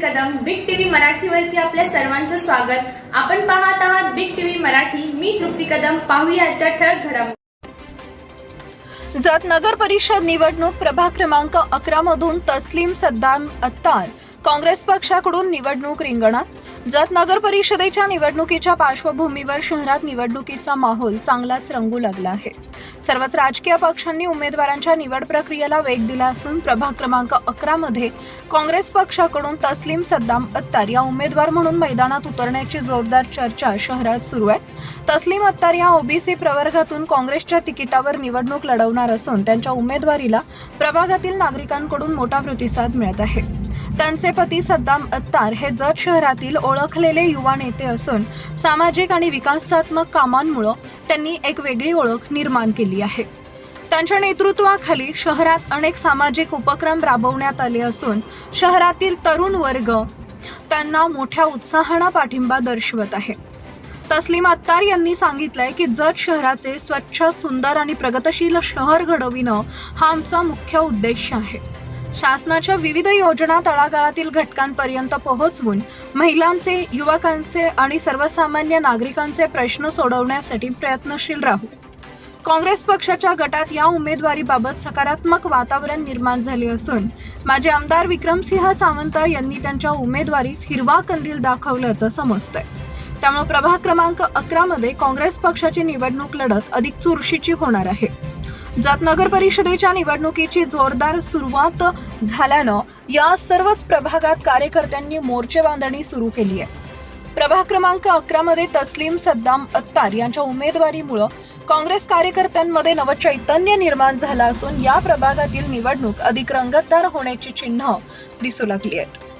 मराठीवरती आपल्या सर्वांचं स्वागत. आपण पाहत आहात बिग टीव्ही मराठी. मी तृप्ती कदम. पाहूया आजच्या ठळक घडामोडी. जत नगर परिषद निवडणूक प्रभाग क्रमांक अकरा मधून तस्लीम सद्दाम अत्तार. काँग्रेस पक्षाकडून निवडणूक रिंगणात? जत नगर परिषदेच्या निवडणुकीच्या पार्श्वभूमीवर शहरात निवडणुकीचा माहोल चांगलाच रंगू लागला आहे. सर्वच राजकीय पक्षांनी उमेदवारांच्या निवड प्रक्रियेला वेग दिला असून प्रभाग क्रमांक अकरा मध्ये काँग्रेस पक्षाकडून तस्लीम सद्दाम अत्तार या उमेदवार म्हणून मैदानात उतरण्याची जोरदार चर्चा शहरात सुरू आहे. तस्लीम अत्तार या ओबीसी प्रवर्गातून काँग्रेसच्या तिकिटावर निवडणूक लढवणार असून त्यांच्या उमेदवारीला प्रभागातील नागरिकांकडून मोठा प्रतिसाद मिळत आहे. त्यांचे पती सद्दाम अत्तार हे जत शहरातील ओळखलेले युवा नेते असून सामाजिक आणि विकासात्मक कामांमुळं त्यांनी एक वेगळी ओळख निर्माण केली आहे. त्यांच्या नेतृत्वाखाली शहरात अनेक सामाजिक उपक्रम राबवण्यात आले असून शहरातील तरुण वर्ग त्यांना मोठ्या उत्साहानं पाठिंबा दर्शवत आहे. तस्लीम अत्तार यांनी सांगितलंय की जत शहराचे स्वच्छ सुंदर आणि प्रगतशील शहर घडविणं हा आमचा मुख्य उद्देश आहे. शासनाच्या विविध योजना तळागाळातील घटकांपर्यंत पोहोचवून महिलांचे युवकांचे आणि सर्वसामान्य नागरिकांचे प्रश्न सोडवण्यासाठी प्रयत्नशील राहू. काँग्रेस पक्षाच्या गटात या उमेदवारीबाबत सकारात्मक वातावरण निर्माण झाले असून माजी आमदार विक्रमसिंह सावंत यांनी त्यांच्या उमेदवारीस हिरवा कंदील दाखवल्याचं समजतंय. त्यामुळे प्रभाग क्रमांक अकरामध्ये काँग्रेस पक्षाची निवडणूक लढत अधिक चुरशीची होणार आहे. जात नगर परिषदेच्या निवडणुकीची जोरदार सुरुवात झाल्यानं या सर्वच प्रभागात कार्यकर्त्यांनी मोर्चे बांधणी सुरू केली आहे. प्रभाग क्रमांक अकरा मध्ये तस्लीम सद्दाम अत्तार यांच्या उमेदवारीमुळं काँग्रेस कार्यकर्त्यांमध्ये नवचैतन्य निर्माण झालं असून या प्रभागातील निवडणूक अधिक रंगतदार होण्याची चिन्ह दिसू लागली आहेत.